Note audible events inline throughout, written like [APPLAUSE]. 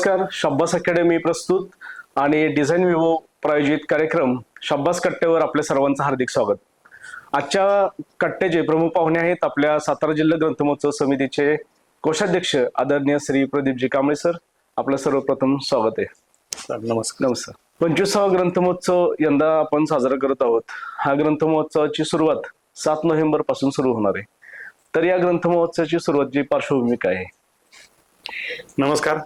नमस्कार. शब्बास अकॅडमी प्रस्तुत आणि डिझाईन विवो प्रायोजित कार्यक्रम शब्बास कट्ट्यावर आपल्या सर्वांचं हार्दिक स्वागत. आजच्या कट्ट्याचे प्रमुख पाहुणे आहेत आपल्या सातारा जिल्हा ग्रंथमहोत्सव समितीचे कोषाध्यक्ष आदरणीय श्री प्रदीपजी कांबळे सर. आपलं सर्वप्रथम स्वागत आहे. नमस्कार. नमस्कार. पंचवीसावा ग्रंथमहोत्सव यंदा आपण साजरा करत आहोत. हा ग्रंथमहोत्सवाची सुरुवात सात नोव्हेंबरपासून सुरू होणार आहे. तर या ग्रंथमहोत्सवाची सुरुवातची पार्श्वभूमी काय आहे. नमस्कार.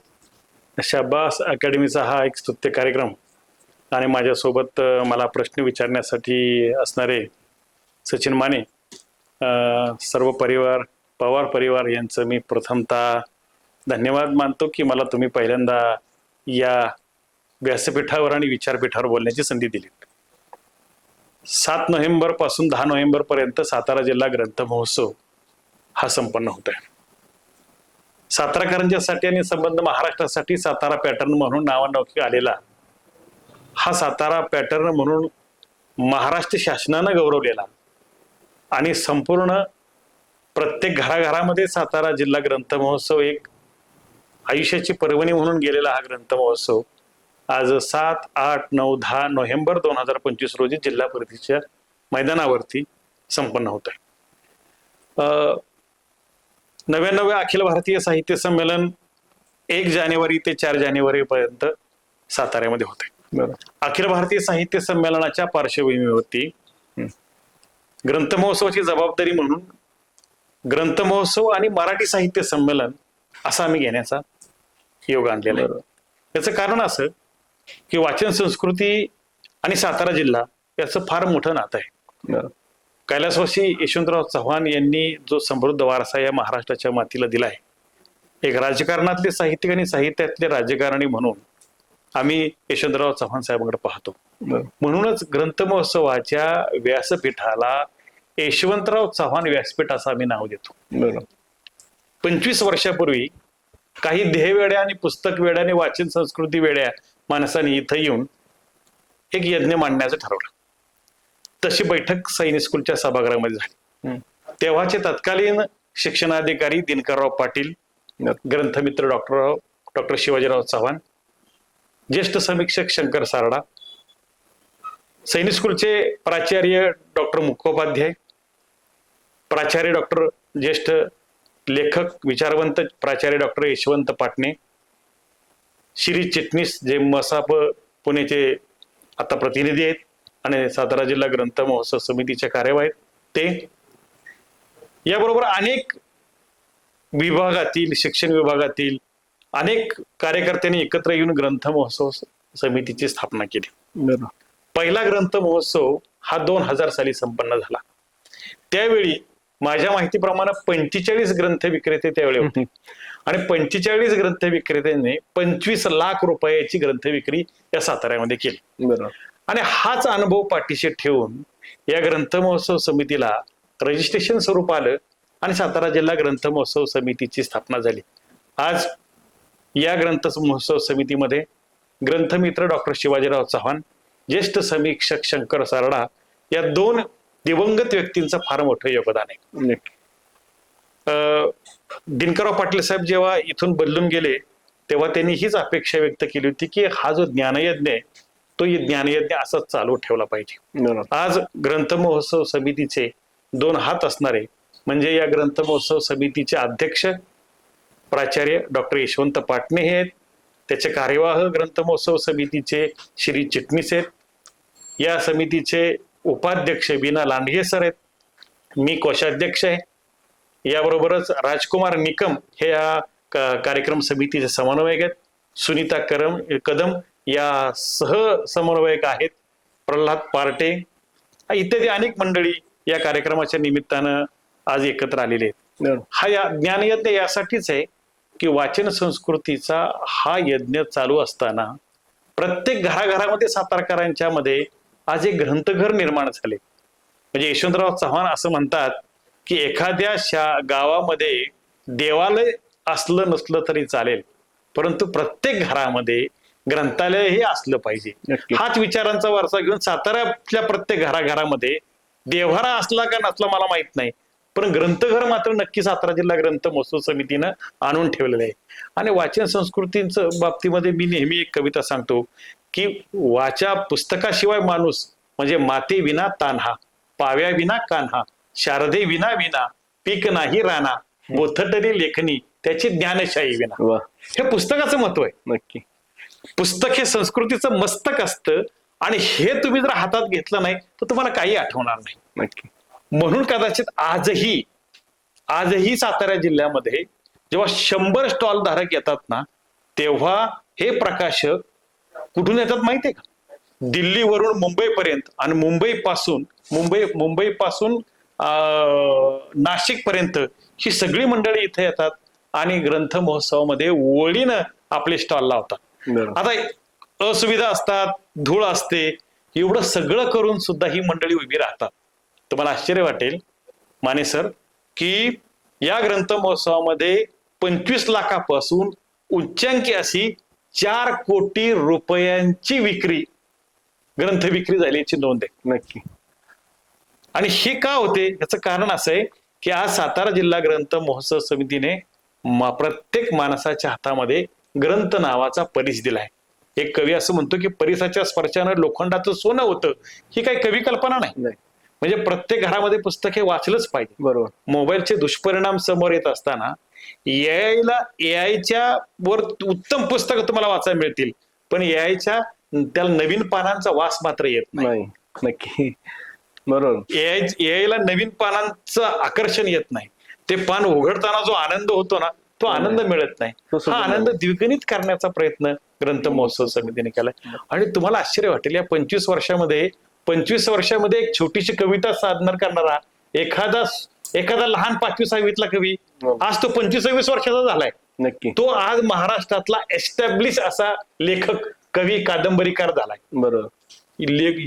शाबास अकॅडमीचा हा एक स्तुत्य कार्यक्रम आणि माझ्यासोबत मला प्रश्न विचारण्यासाठी असणारे सचिन माने सर्व परिवार पवार परिवार यांचं मी प्रथमतः धन्यवाद मानतो की मला तुम्ही पहिल्यांदा या व्यासपीठावर आणि विचारपीठावर बोलण्याची संधी दिली. सात नोव्हेंबरपासून दहा नोव्हेंबरपर्यंत सातारा जिल्हा ग्रंथ महोत्सव हा संपन्न होत आहे साताराकरांच्यासाठी आणि संबंध महाराष्ट्रासाठी सातारा पॅटर्न म्हणून नावानौकी आलेला. हा सातारा पॅटर्न म्हणून महाराष्ट्र शासनानं गौरवलेला. आणि संपूर्ण प्रत्येक घराघरामध्ये सातारा जिल्हा ग्रंथ महोत्सव एक आयुष्याची पर्वणी म्हणून गेलेला हा ग्रंथ महोत्सव. आज सात आठ नऊ दहा नोव्हेंबर दोन हजार पंचवीस रोजी जिल्हा परिषदेच्या मैदानावरती संपन्न होत आहे नव्याण्णव्या अखिल भारतीय साहित्य संमेलन एक जानेवारी ते चार जानेवारी पर्यंत साताऱ्यामध्ये होते. अखिल भारतीय साहित्य संमेलनाच्या पार्श्वभूमीवरती ग्रंथ महोत्सवाची जबाबदारी म्हणून ग्रंथ महोत्सव आणि मराठी साहित्य संमेलन असं आम्ही घेण्याचा योग आणलेला आहे. बरं. याचं कारण असं की वाचन संस्कृती आणि सातारा जिल्हा याचं फार मोठं नातं आहे. कैलासवासी यशवंतराव चव्हाण यांनी जो समृद्ध वारसा या महाराष्ट्राच्या मातीला दिला आहे एक राजकारणातले साहित्यिक आणि साहित्यातले राजकारणी म्हणून आम्ही यशवंतराव चव्हाण साहेबांकडे पाहतो. म्हणूनच ग्रंथ महोत्सवाच्या व्यासपीठाला यशवंतराव चव्हाण व्यासपीठ असं आम्ही नाव देतो. पंचवीस वर्षापूर्वी काही ध्येयवेड्या आणि पुस्तक वेड्या आणि वाचन संस्कृती वेड्या माणसांनी इथं येऊन एक यज्ञ मांडण्याचं ठरवलं. तशी बैठक सैनिक स्कूलच्या सभागृहामध्ये झाली. तेव्हाचे तत्कालीन शिक्षणाधिकारी दिनकरराव पाटील. ग्रंथमित्र डॉक्टर डॉक्टर शिवाजीराव चव्हाण ज्येष्ठ समीक्षक शंकर सारडा सैनिक स्कूलचे प्राचार्य डॉक्टर मुखोपाध्याय प्राचार्य डॉक्टर ज्येष्ठ लेखक विचारवंत प्राचार्य डॉक्टर यशवंत पाटणे श्री चिटणीस जे मसाप पुणेचे आता प्रतिनिधी आहेत आणि सातारा जिल्हा ग्रंथ महोत्सव समितीचे कार्यवाह आहेत ते. याबरोबर अनेक विभागातील शिक्षण विभागातील अनेक कार्यकर्त्यांनी एकत्र येऊन ग्रंथ महोत्सव समितीची स्थापना केली. पहिला ग्रंथ महोत्सव हा दोन हजार साली संपन्न झाला. त्यावेळी माझ्या माहितीप्रमाणे पंचेचाळीस ग्रंथ विक्रेते त्यावेळी होते. आणि पंचेचाळीस ग्रंथ विक्रेत्यांनी पंचवीस लाख रुपयाची ग्रंथ विक्री या साताऱ्यामध्ये केली. आणि हाच अनुभव पाठीशी ठेवून या ग्रंथ महोत्सव समितीला रजिस्ट्रेशन स्वरूप आलं आणि सातारा जिल्हा ग्रंथ महोत्सव समितीची स्थापना झाली. आज या ग्रंथ महोत्सव समितीमध्ये ग्रंथमित्र डॉक्टर शिवाजीराव चव्हाण ज्येष्ठ समीक्षक शंकर सारडा या दोन दिवंगत व्यक्तींचं फार मोठं योगदान आहे. दिनकरराव पाटील साहेब जेव्हा इथून बदलून गेले तेव्हा त्यांनी हीच अपेक्षा व्यक्त केली होती की हा जो ज्ञानयज्ञ आहे तो ज्ञानयज्ञ असाच चालू ठेवला पाहिजे. आज ग्रंथ महोत्सव समितीचे दोन हात असणारे म्हणजे या ग्रंथ महोत्सव समितीचे अध्यक्ष प्राचार्य डॉक्टर यशवंत पाटणे हे आहेत. त्याचे कार्यवाह ग्रंथ महोत्सव समितीचे श्री चिटणीस आहेत. या समितीचे उपाध्यक्ष बीना लांडगे सर आहेत. मी कोषाध्यक्ष आहे. याबरोबरच राजकुमार निकम हे या कार्यक्रम समितीचे समन्वयक आहेत. सुनीता करम कदम या सह समन्वयक आहेत प्रल्हाद पार्टे. इत्यादी अनेक मंडळी या कार्यक्रमाच्या निमित्तानं आज एकत्र आलेले आहेत. हा या ज्ञानयज्ञ यासाठीच आहे की वाचन संस्कृतीचा हा यज्ञ चालू असताना प्रत्येक घराघरामध्ये सातारकरांच्या मध्ये आज एक ग्रंथघर निर्माण झाले. म्हणजे यशवंतराव चव्हाण असं म्हणतात की एखाद्या शा गावामध्ये देवालय असलं नसलं तरी चालेल. परंतु प्रत्येक घरामध्ये ग्रंथालय हे असलं पाहिजे. हाच विचारांचा वारसा घेऊन साताऱ्यातल्या प्रत्येक घराघरामध्ये देव्हारा असला का नसला मला माहीत नाही. पण ग्रंथघर मात्र नक्की सातारा जिल्हा ग्रंथ महोत्सव समितीनं आणून ठेवलेलं आहे. आणि वाचन संस्कृतीचं बाबतीमध्ये मी नेहमी एक कविता सांगतो की वाचा पुस्तकाशिवाय माणूस म्हणजे माते विना तान्हा पाव्या विना कान्हा शारदे विना विना पीक नाही राणा बोथटरी लेखनी त्याची ज्ञानशाही विना. हे पुस्तकाचं महत्त्व आहे. नक्की. पुस्तक हे संस्कृतीचं मस्तक असतं आणि हे तुम्ही जर हातात घेतलं नाही तर तुम्हाला काही आठवणार नाही. म्हणून कदाचित आजही आजही सातारा जिल्ह्यामध्ये जेव्हा शंभर स्टॉल धारक येतात ना तेव्हा हे प्रकाशक कुठून येतात माहितीये का? दिल्लीवरून मुंबईपर्यंत आणि मुंबई पासून मुंबई मुंबई पासून नाशिक पर्यंत ही सगळी मंडळी इथे येतात आणि ग्रंथ महोत्सवामध्ये ओळीनं आपले स्टॉल लावतात. आता असुविधा असतात धूळ असते एवढं सगळं करून सुद्धा ही मंडळी उभी राहतात. तुम्हाला आश्चर्य वाटेल माने सर की या ग्रंथ महोत्सवामध्ये पंचवीस लाखापासून उच्चांकी अशी चार कोटी रुपयांची विक्री ग्रंथ विक्री झाल्याची नोंद आहे. नक्की. आणि हे का होते? याचं कारण असं आहे की आज सातारा जिल्हा ग्रंथ महोत्सव समितीने मा- प्रत्येक माणसाच्या हातामध्ये ग्रंथ नावाचा परीस दिलाय. एक कवी असं म्हणतो की परिसाच्या स्पर्शानं लोखंडाचं सोनं होतं. ही काही कवी कल्पना नाही. म्हणजे प्रत्येक घरामध्ये पुस्तक हे वाचलंच पाहिजे. बरोबर. मोबाईलचे दुष्परिणाम समोर येत असताना एआयला एआयच्या वर उत्तम पुस्तकं तुम्हाला वाचायला मिळतील. पण एआयच्या त्याला नवीन पानांचा वास मात्र येत नाही. नाही. नक्की. बरोबर. एआय एआयला नवीन पानांचं आकर्षण येत नाही. ते पान उघडताना जो आनंद होतो ना तो आनंद मिळत नाही. हा आनंद द्विगुणित करण्याचा प्रयत्न ग्रंथ महोत्सव समितीने केलाय. आणि तुम्हाला आश्चर्य वाटेल या पंचवीस वर्षामध्ये पंचवीस वर्षामध्ये एक छोटीशी कविता सादर करणारा एखादा एखादा लहान पाचवी सहावीतला कवी हो. आज तो पंचवीस सव्वीस वर्षाचा झालाय. नक्की. तो आज महाराष्ट्रातला एस्टॅब्लिश असा लेखक कवी कादंबरीकार झालाय. बरोबर.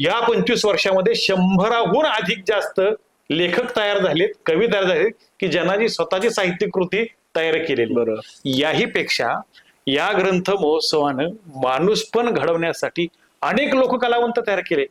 या पंचवीस वर्षामध्ये शंभराहून अधिक जास्त लेखक तयार झालेत कवी तयार झालेत की ज्यांनी स्वतःची साहित्य कृती तयार केलेली. बरोबर. याही पेक्षा या ग्रंथ महोत्सवानं माणूस पण घडवण्यासाठी अनेक लोक कलावंत तयार केले.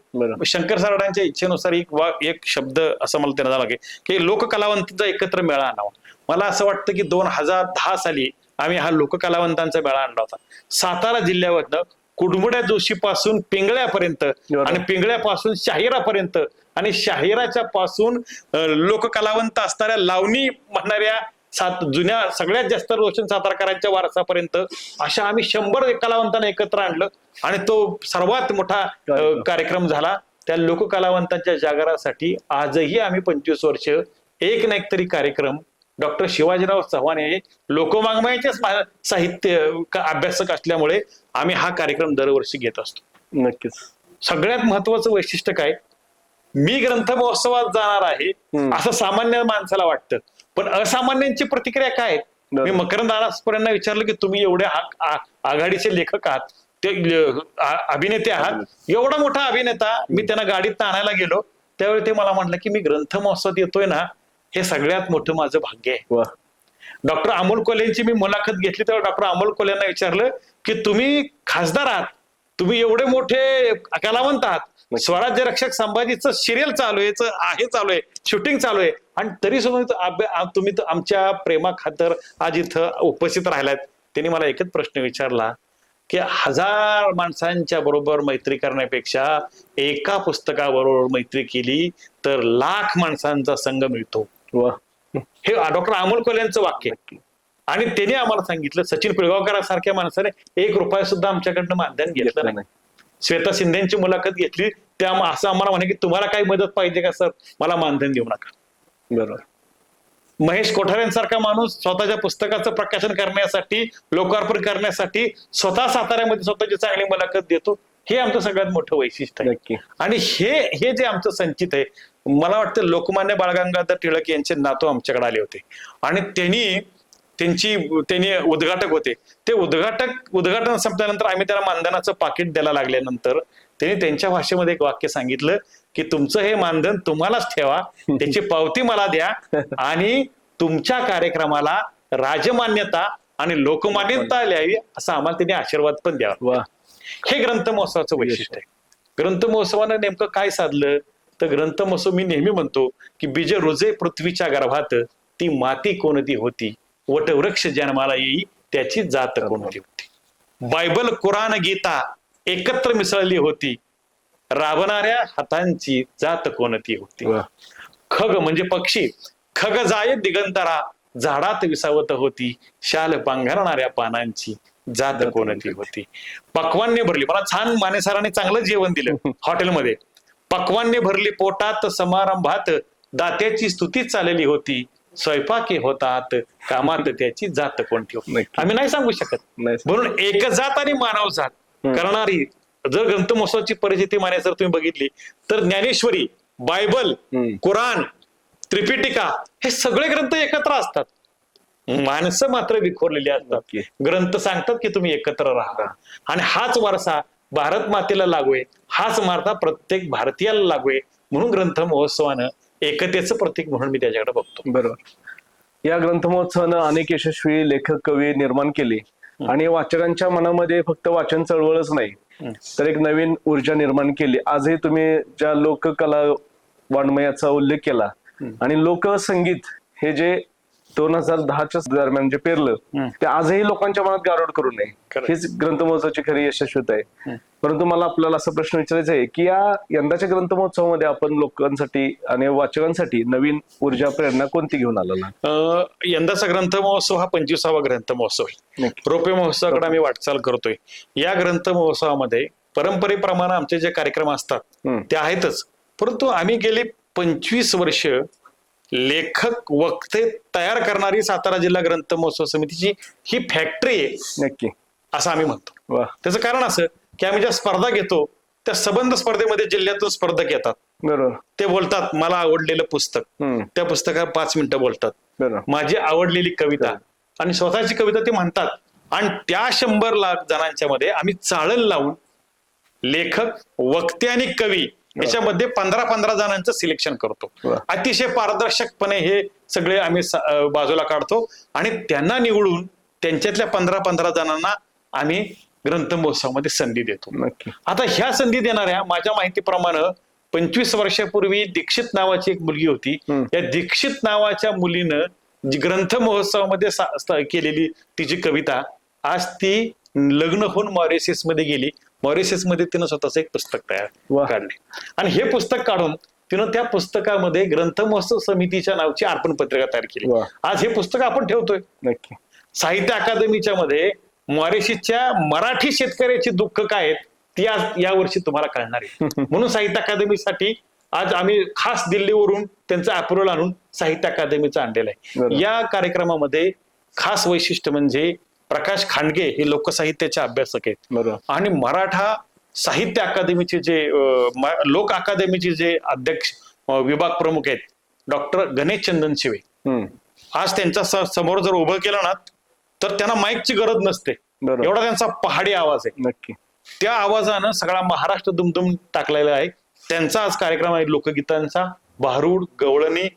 शंकर सारडांच्या इच्छेनुसार एक वा एक शब्द असं मला त्यांना लागेल की लोक कलावंतांचा एकत्र मेळा आणावा. मला असं वाटतं की दोन हजार दहा साली आम्ही हा लोक कलावंतांचा मेळा आणला होता. सातारा जिल्ह्यावरनं कुडमुड्या जोशीपासून पिंगळ्यापर्यंत. आणि पिंगळ्यापासून शाहिरापर्यंत आणि शाहिराच्या पासून लोक कलावंत असणाऱ्या लावणी म्हणणाऱ्या सात जुन्या सगळ्यात जास्त रोशन सातारकरांच्या वारसापर्यंत अशा आम्ही शंभर कलावंतांना एकत्र आणलं. आणि तो सर्वात मोठा कार्यक्रम. झाला. त्या लोककलावंतांच्या जागरासाठी आजही आम्ही पंचवीस वर्ष एक ना एक तरी कार्यक्रम डॉक्टर शिवाजीराव चव्हाण हे लोकवाङ्मयाचे साहित्य अभ्यासक असल्यामुळे आम्ही हा कार्यक्रम दरवर्षी घेत असतो. नक्कीच. सगळ्यात महत्वाचं वैशिष्ट्य काय? मी ग्रंथ महोत्सवात जाणार आहे. असं सामान्य माणसाला वाटतं. पण असामान्यांची प्रतिक्रिया काय? मी. मकरंद आरासपर्यंत विचारलं की तुम्ही एवढे आघाडीचे लेखक आहात ते अभिनेते आहात. एवढा मोठा अभिनेता मी त्यांना गाडीत आणायला गेलो. त्यावेळी ते मला म्हटलं की मी ग्रंथ महोत्सवात येतोय ना हे सगळ्यात मोठं माझं भाग्य आहे. डॉक्टर अमोल कोल्यांची मी मुलाखत घेतली तेव्हा डॉक्टर अमोल कोल्यांना विचारलं की तुम्ही खासदार आहात तुम्ही एवढे मोठे कलावंत आहात स्वराज्य रक्षक संभाजीचं सिरियल चालू आहे आहे चालू आहे शूटिंग चालू आहे. आणि तरी सुद्धा तुम्ही आमच्या प्रेमा खातर आज इथं उपस्थित राहिलात. त्यांनी मला एकच प्रश्न विचारला की हजार माणसांच्या बरोबर मैत्री करण्यापेक्षा एका पुस्तकाबरोबर मैत्री केली तर लाख माणसांचा संघ मिळतो. हे डॉक्टर अमोल कोल यांचं वाक्य आणि त्यांनी आम्हाला सांगितलं सचिन पिळगावकरांसारख्या माणसाने एक रुपया सुद्धा आमच्याकडनं मानधन घेतलं नाही. श्वेता शिंदेची मुलाखत घेतली. त्या असं आम्हाला म्हणे की तुम्हाला काही मदत पाहिजे का सर? मला मानधन देऊ नका. बरोबर. महेश कोठाऱ्यांसारखा माणूस स्वतःच्या पुस्तकाचं प्रकाशन करण्यासाठी लोकार्पण करण्यासाठी स्वतः साताऱ्यामध्ये स्वतःची चांगली मुलाखत देतो. हे आमचं सगळ्यात मोठं वैशिष्ट्य आहे. आणि हे हे जे आमचं संचित आहे मला वाटतं लोकमान्य बाळगंगाधर टिळक यांचे नातू आमच्याकडे आले होते. आणि त्यांनी त्यांची त्यांनी उद्घाटक होते. ते उद्घाटक उद्घाटन संपल्यानंतर आम्ही त्याला मानधनाचं पाकिट द्यायला लागल्यानंतर त्यांनी त्यांच्या भाषेमध्ये एक वाक्य सांगितलं की तुमचं हे मानधन तुम्हालाच ठेवा त्याची पावती मला द्या आणि तुमच्या कार्यक्रमाला राजमान्यता आणि लोकमान्यता लिहावी असा आम्हाला त्यांनी आशीर्वाद पण द्यावा. हे ग्रंथ महोत्सवाचं वैशिष्ट्य आहे. ग्रंथ महोत्सवानं नेमकं काय साधलं? तर ग्रंथ महोत्सव मी नेहमी म्हणतो की बीज रोजे पृथ्वीच्या गर्भात ती माती कोणती होती? वटवृक्ष जन्माला येई त्याची जात कोणती होती? बायबल कुराण गीता एकत्र मिसळली होती. राबणाऱ्या हातांची जात कोणती होती. खग म्हणजे पक्षी. खग जाय दिगंतरा झाडात विसावत होती. शाल पांघरणाऱ्या पानांची जात कोणती होती? पक्वान्य भरली. मला छान माने सरांनी चांगलं जेवण दिलं [LAUGHS] हॉटेलमध्ये. पक्वान्य भरली पोटात समारंभात. दात्याची स्तुती चाललेली होती. स्वयंपाकी होतात कामात त्याची जात नक्की. आम्ही नाही सांगू शकत. म्हणून एक जात आणि मानव जात. करणारी जर ग्रंथ महोत्सवाची परिस्थिती माने सर तुम्ही बघितली तर ज्ञानेश्वरी बायबल. कुराण त्रिपिटिका हे सगळे ग्रंथ एकत्र असतात. माणसं मात्र विखुरलेली असतात. ग्रंथ सांगतात की तुम्ही एकत्र राहा. आणि हाच वारसा भारत मातेला लागू आहे. हाच वारसा प्रत्येक भारतीयाला लागू आहे. म्हणून ग्रंथ महोत्सवानं एकतेचं प्रतीक म्हणून मी त्याच्याकडे बघतो. बरोबर. या ग्रंथ महोत्सवानं अनेक यशस्वी लेखक कवी निर्माण केले. आणि वाचकांच्या मनामध्ये फक्त वाचन चळवळच नाही तर एक नवीन ऊर्जा निर्माण केली. आजही तुम्ही ज्या लोककला वाङ्मयाचा उल्लेख केला आणि लोकसंगीत हे जे दोन हजार दहाच्या दरम्यान जे पेरलं. ते आजही लोकांच्या मनात गारोड करू नये. हीच ग्रंथ महोत्सवाची खरी यशस्वीता आहे परंतु मला आपल्याला असा प्रश्न विचारायचा आहे की या यंदाच्या ग्रंथ महोत्सवामध्ये आपण लोकांसाठी आणि वाचकांसाठी नवीन ऊर्जा प्रेरणा कोणती घेऊन आलेला यंदाचा ग्रंथ महोत्सव हा पंचवीसावा ग्रंथ महोत्सव आहे. रोपे महोत्सवाकडे आम्ही वाटचाल करतोय या ग्रंथ महोत्सवामध्ये परंपरेप्रमाणे आमचे जे कार्यक्रम असतात. ते आहेतच परंतु आम्ही गेले पंचवीस वर्ष लेखक वक्ते तयार करणारी सातारा जिल्हा ग्रंथ महोत्सव समितीची ही फॅक्टरी आहे. नक्की. असं आम्ही म्हणतो. त्याचं कारण असं की आम्ही ज्या स्पर्धा घेतो त्या सबंध स्पर्धेमध्ये जिल्ह्यातून स्पर्धक येतात. बरोबर. ते बोलतात मला आवडलेलं पुस्तक. त्या पुस्तकावर पाच मिनिटं बोलतात. माझी आवडलेली कविता. आणि स्वतःची कविता ते म्हणतात. आणि त्या शंभर लाख जणांच्या मध्ये आम्ही चाळण लावून लेखक वक्ते आणि कवी याच्यामध्ये पंधरा पंधरा जणांचं सिलेक्शन करतो. अतिशय पारदर्शकपणे हे सगळे आम्ही बाजूला काढतो. आणि त्यांना निवडून त्यांच्यातल्या पंधरा पंधरा जणांना आम्ही ग्रंथ महोत्सवामध्ये संधी देतो. आता ह्या संधी देणाऱ्या माझ्या माहितीप्रमाणे पंचवीस वर्षापूर्वी दीक्षित नावाची एक मुलगी होती. या दीक्षित नावाच्या मुलीनं जी ग्रंथ महोत्सवामध्ये केलेली तिची कविता आज ती लग्न होऊन मॉरिशसमध्ये गेली. मॉरिशसमध्ये तिनं स्वतःच एक पुस्तक तयार. काढले आणि हे पुस्तक काढून तिनं त्या पुस्तकामध्ये ग्रंथ महोत्सव समितीच्या नावची अर्पण पत्रिका तयार केली. आज हे पुस्तक आपण ठेवतोय नक्की साहित्य अकादमीच्या मध्ये मॉरिशसच्या मराठी शेतकऱ्याची दुःख काय आहेत ती आज या वर्षी तुम्हाला कळणार आहे [LAUGHS] म्हणून साहित्य अकादमीसाठी आज आम्ही खास दिल्लीवरून त्यांचं अप्रुव्हल आणून साहित्य अकादमीचं आणलेलं आहे. या कार्यक्रमामध्ये खास वैशिष्ट्य म्हणजे प्रकाश खांडगे हे लोकसाहित्याचे अभ्यासक आहेत. आणि मराठा साहित्य अकादमीचे जे लोक अकादमीचे जे अध्यक्ष विभाग प्रमुख आहेत डॉक्टर गणेश चंदन शिवे. आज त्यांच्यासमोर जर उभं केलं ना तर त्यांना माईकची गरज नसते. एवढा त्यांचा पहाडी आवाज आहे. नक्की. त्या आवाजानं सगळा महाराष्ट्र दुमदुम टाकलेला आहे. त्यांचा आज कार्यक्रम आहे लोकगीतांचा भारूड गवळणी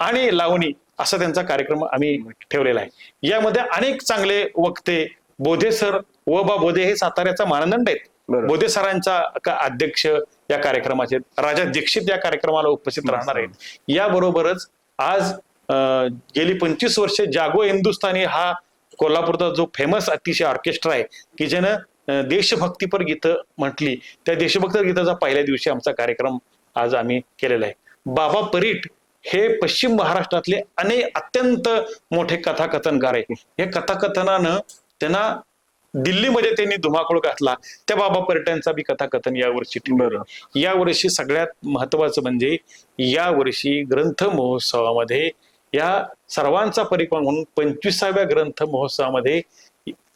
आणि लावणी. असा त्यांचा कार्यक्रम आम्ही ठेवलेला आहे. यामध्ये अनेक चांगले वक्ते बोधे सर व बा बोधे हे साताऱ्याचा मानदंड आहेत. बोधे सरांचा का अध्यक्ष या कार्यक्रमाचे. राजा दीक्षित या कार्यक्रमाला उपस्थित राहणार आहेत. याबरोबरच आज गेली पंचवीस वर्ष जागो हिंदुस्थानी हा कोल्हापूरचा जो फेमस अतिशय ऑर्केस्ट्रा आहे की ज्यानं देशभक्तीपर गीतं म्हटली. त्या देशभक्त गीताचा पहिल्या दिवशी आमचा कार्यक्रम आज आम्ही केलेला आहे. बाबा परीट हे पश्चिम महाराष्ट्रातले अनेक अत्यंत मोठे कथाकथनकार आहे हे कथाकथनानं त्यांना दिल्लीमध्ये त्यांनी धुमाकूळ घातला. त्या बाबा पर्यटनचा बी कथाकथन यावर्षी. बरोबर यावर्षी सगळ्यात महत्वाचं म्हणजे यावर्षी ग्रंथ महोत्सवामध्ये या सर्वांचा परिक्रम म्हणून पंचवीसाव्या ग्रंथ महोत्सवामध्ये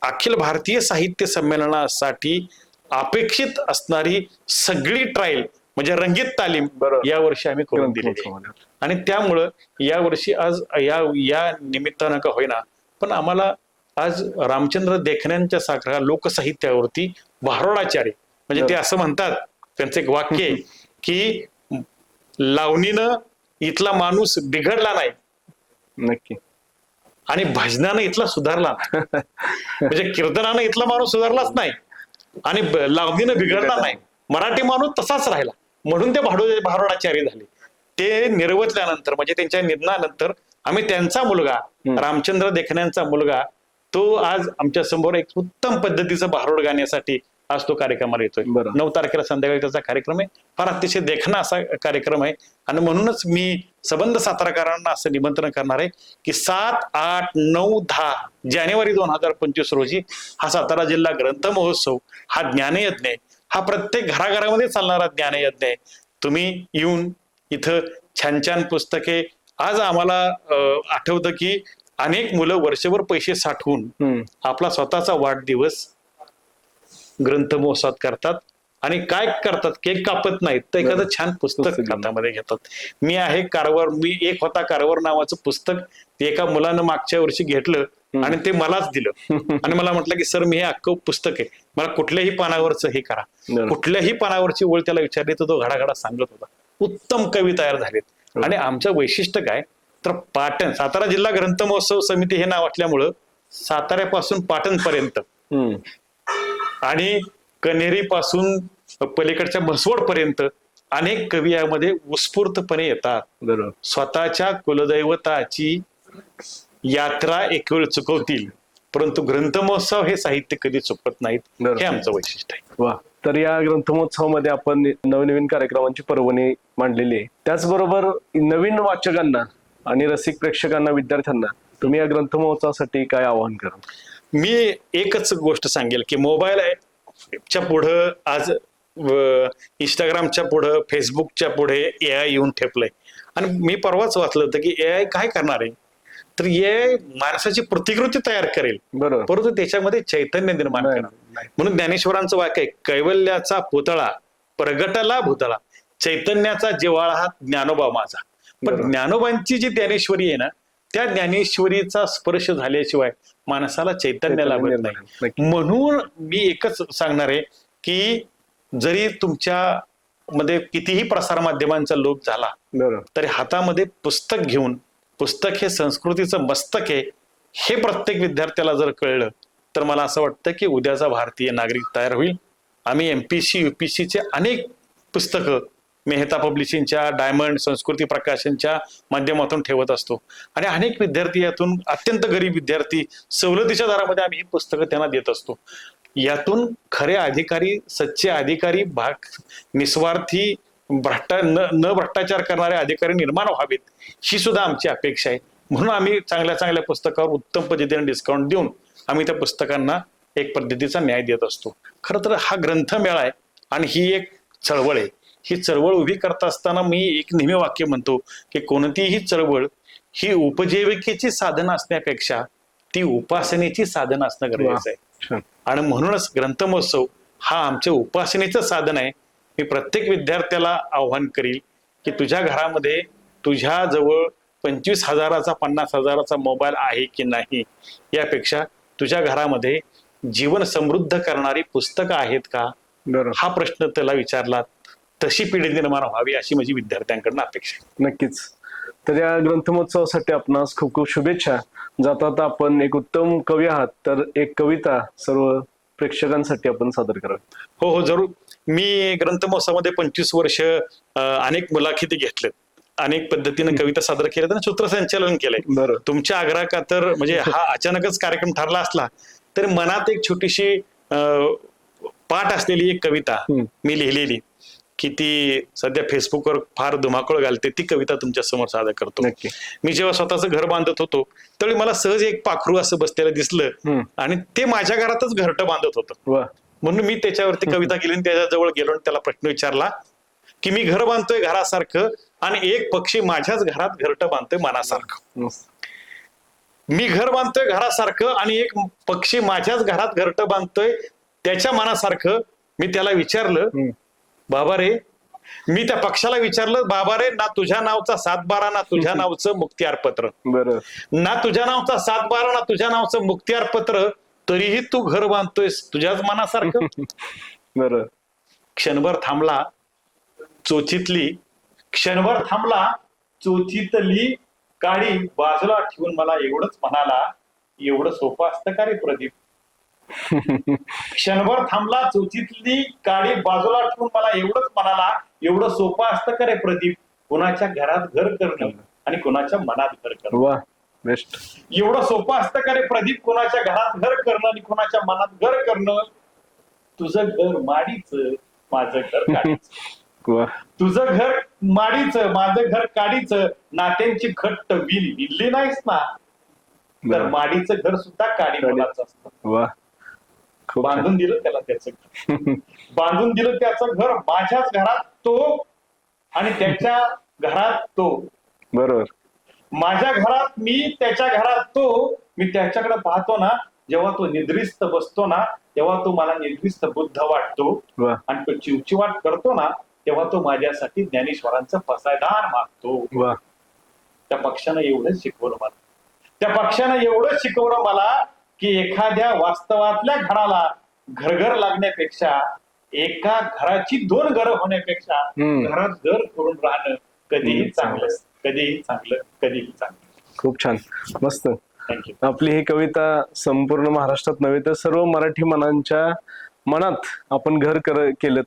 अखिल भारतीय साहित्य संमेलनासाठी अपेक्षित असणारी सगळी ट्रायल म्हणजे रंगीत तालीम बरोबर. यावर्षी आम्ही करून दिलेली. महोत्सवामध्ये. आणि त्यामुळं यावर्षी आज या या निमित्तानं का होईना पण आम्हाला आज रामचंद्र देखण्यांच्या साखरा लोकसाहित्यावरती भारोडाचार्य म्हणजे ते असं म्हणतात त्यांचं एक वाक्य आहे की लावणीनं इथला माणूस बिघडला नाही. नक्की. आणि भजनानं इथला सुधारला म्हणजे कीर्तनानं इथला माणूस सुधारलाच नाही. आणि लावणीनं बिघडला नाही. मराठी माणूस तसाच राहिला. म्हणून ते भाडो भारोडाचारी झाले. ते निर्वतल्यानंतर म्हणजे त्यांच्या निधनानंतर आम्ही त्यांचा मुलगा. रामचंद्र देखण्यांचा मुलगा तो आज आमच्यासमोर एक उत्तम पद्धतीचं भारोड गाण्यासाठी आज तो कार्यक्रमाला येतोय. नऊ तारखेला संध्याकाळी त्याचा कार्यक्रम आहे. फार अतिशय देखणा असा कार्यक्रम आहे. आणि म्हणूनच मी सबंध साताराकरांना असं निमंत्रण करणार आहे की सात आठ नऊ दहा जानेवारी दोन हजार पंचवीस रोजी हा सातारा जिल्हा ग्रंथ महोत्सव हा ज्ञानयज्ञ आहे. हा प्रत्येक घराघरामध्ये चालणारा ज्ञानयज्ञ आहे तुम्ही येऊन इथं छान छान पुस्तके आज आम्हाला आठवतं की अनेक मुलं वर्षभर पैसे साठवून. आपला स्वतःचा वाढदिवस ग्रंथ महोत्सवात करतात आणि काय करतात केक कापत नाहीत तर एखादं. छान पुस्तक. हातामध्ये घेतात मी आहे कारवर मी एक होता कारवर नावाचं पुस्तक ते एका मुलानं मागच्या वर्षी घेतलं आणि ते मलाच दिलं. [LAUGHS] आणि मला म्हटलं की सर मी हे अख्खं पुस्तक आहे. मला कुठल्याही पानावरचं हे करा. कुठल्याही पानावरची ओळ त्याला विचारली तर तो घडाघडा सांगत होता. उत्तम कवी तयार झालेत. आणि आमचं वैशिष्ट्य काय? तर पाटण सातारा जिल्हा ग्रंथ महोत्सव समिती हे नाव असल्यामुळं साताऱ्यापासून पाटणपर्यंत. हम्म. आणि कनेरी पासून पलीकडच्या म्हसवड पर्यंत अनेक कवी यामध्ये उत्स्फूर्तपणे येतात. स्वतःच्या कुलदैवताची यात्रा एक वेळ चुकवतील. परंतु ग्रंथ महोत्सव हे साहित्य कधी चुकत नाहीत. हे आमचं वैशिष्ट्य आहे. वा. तर या ग्रंथमहोत्सवामध्ये आपण नवनवीन कार्यक्रमांची पर्वणी मांडलेली आहे. त्याचबरोबर नवीन वाचकांना आणि रसिक प्रेक्षकांना विद्यार्थ्यांना तुम्ही या ग्रंथमहोत्सवासाठी काय आवाहन करा मी एकच गोष्ट सांगेल की मोबाईल च्या पुढं आज इंस्टाग्रामच्या पुढं फेसबुकच्या पुढे ए आय येऊन ठेपलंय. आणि मी परवाच वाचलं होतं की ए आय काय करणार आहे? तर ए माणसाची प्रतिकृती तयार करेल. बरोबर. परंतु त्याच्यामध्ये चैतन्य निर्माण करणार नाही. म्हणून ज्ञानेश्वरांचं वाक्य आहे कैवल्याचा पुतळा प्रगटला भूतळा. चैतन्याचा जिवाळा हा ज्ञानोबा माझा. पण. ज्ञानोबांची जी ज्ञानेश्वरी आहे ना त्या ज्ञानेश्वरीचा स्पर्श झाल्याशिवाय माणसाला चैतन्य लाभत नाही. म्हणून मी एकच सांगणार आहे की जरी तुमच्या मध्ये कितीही प्रसार माध्यमांचा लोप झाला तरी हातामध्ये पुस्तक घेऊन पुस्तक हे संस्कृतीचं मस्तक आहे हे प्रत्येक विद्यार्थ्याला जर कळलं तर मला असं वाटतं की उद्याचा भारतीय नागरिक तयार होईल. आम्ही M P C U P सीचे अनेक पुस्तकं मेहता पब्लिशिंगच्या डायमंड संस्कृती प्रकाशनच्या माध्यमातून ठेवत असतो. आणि अनेक विद्यार्थी यातून अत्यंत गरीब विद्यार्थी सवलतीच्या दरामध्ये आम्ही ही पुस्तकं त्यांना देत असतो. यातून खरे अधिकारी सच्चे अधिकारी भाग निस्वार्थी भ्रष्टा न न भ्रष्टाचार करणारे अधिकारी निर्माण व्हावेत ही सुद्धा आमची अपेक्षा आहे. म्हणून आम्ही चांगल्या चांगल्या पुस्तकावर उत्तम पद्धतीने डिस्काउंट देऊन आम्ही त्या पुस्तकांना एक पद्धतीचा न्याय देत असतो. खरं तर हा ग्रंथमेळा आहे आणि ही एक चळवळ आहे. ही चळवळ उभी करत असताना मी एक नेहमी वाक्य म्हणतो की कोणतीही चळवळ ही उपजीविकेची साधन असण्यापेक्षा ती उपासनेची साधन असणं गरजेचं आहे. आणि म्हणूनच ग्रंथमहोत्सव हा आमच्या उपासनेचं साधन आहे. मी प्रत्येक विद्यार्थ्याला आव्हान करील की तुझ्या घरामध्ये तुझ्या जवळ पंचवीस हजाराचा पन्नास हजाराचा मोबाईल आहे की नाही? यापेक्षा तुझ्या घरामध्ये जीवन समृद्ध करणारी पुस्तकं आहेत का? हा प्रश्न त्याला विचारला तशी पिढी निर्माण व्हावी अशी माझी विद्यार्थ्यांकडनं अपेक्षा आहे. नक्कीच. तर या ग्रंथमहोत्सवासाठी आपणास खूप खूप शुभेच्छा. जातात आपण एक उत्तम कवी आहात तर एक कविता सर्व प्रेक्षकांसाठी आपण सादर करावी हो हो जरूर. मी ग्रंथमहोत्सवामध्ये पंचवीस वर्ष अनेक मुलाखती घेतल्यात. अनेक पद्धतीने कविता सादर केल्यात आणि सूत्रसंचालन केलंय. बरं. तुमच्या आग्रह तर म्हणजे हा अचानकच कार्यक्रम ठरला असला तर मनात एक छोटीशी पाठ असलेली एक कविता. मी लिहिलेली. की ती सध्या फेसबुकवर फार धुमाकूळ घालते ती कविता तुमच्यासमोर सादर करतो नक्की मी जेव्हा स्वतःचं घर बांधत होतो त्यावेळी मला सहज एक पाखरू असं बसलेलं दिसलं हम्म. आणि ते माझ्या घरातच घरटं बांधत होतं वा म्हणून मी त्याच्यावरती कविता केली आणि त्याच्याजवळ गेलो आणि त्याला प्रश्न विचारला की मी घर बांधतोय घरासारखं आणि एक पक्षी माझ्याच घरात घरटं बांधतोय मनासारखं मस्त. मी घर बांधतोय घरासारखं आणि एक पक्षी माझ्याच घरात घरटं बांधतोय त्याच्या मनासारखं मी त्याला विचारलं हम्म. बाबा रे मी त्या पक्षाला विचारलं बाबा रे ना तुझ्या नावचा सातबारा ना तुझ्या [LAUGHS] नावचं मुक्तियार पत्र. ना तुझ्या नावचा सातबारा ना तुझ्या नावचं मुक्तियार पत्र तरीही तू घर बांधतोयस तुझ्याच मनासारखं? [LAUGHS] बरं. क्षणभर थांबला चोचीतली क्षणभर थांबला चोचीतली काळी बाजूला ठेवून मला एवढंच म्हणाला एवढं सोपं असतं का रे प्रदीप? [LAUGHS] क्षणभर थांबला चौथीतली गाडी बाजूला ठेवून मला एवढंच म्हणाला एवढं सोपं असतं का रे प्रदीप? कोणाच्या घरात घर करणं आणि कोणाच्या मनात घर करणं? वा बेस्ट. एवढं सोपं असतं का रे प्रदीप? कोणाच्या घरात घर करणं आणि कोणाच्या मनात घर करणं? तुझं घर माडीच माझं घर [LAUGHS] तुझं घर माडीचं माझं घर काडीचं नात्यांची घट्ट विल विणली नाहीस ना? तर. माडीचं घर सुद्धा काडी मुलाचं असतं. बांधून दिलं त्याला त्याचं घर. [LAUGHS] बांधून दिलं त्याचं घर माझ्याच घरात तो आणि त्याच्या घरात तो. बरोबर. माझ्या घरात मी त्याच्या घरात तो. मी त्याच्याकडे पाहतो ना जेव्हा तो निद्रिस्त बसतो ना तेव्हा तो मला निद्रिस्त बुद्ध वाटतो. आणि तो चिवचिवाट करतो ना तेव्हा तो माझ्यासाठी ज्ञानेश्वरांचं फसायदान मागतो. त्या पक्षानं एवढंच शिकवलं मला. त्या पक्षानं एवढंच शिकवलं मला की एखाद्या वास्तवातल्या घराला घरघर लागण्यापेक्षा एका घराची दोन घरं होण्यापेक्षा. घरात घर करून राहणं कधीही चांगलं कधीही चांगलं कधीही चांगलं. खूप छान. मस्त. आपली ही कविता संपूर्ण महाराष्ट्रात नव्हे तर सर्व मराठी मनांच्या मनात आपण घर कर केलं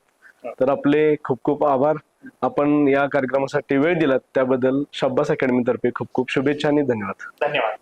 तर आपले खूप खूप आभार. आपण या कार्यक्रमासाठी वेळ दिलात. त्याबद्दल शाब्बास अकॅडमी तर्फे खूप खूप शुभेच्छा आणि धन्यवाद. धन्यवाद.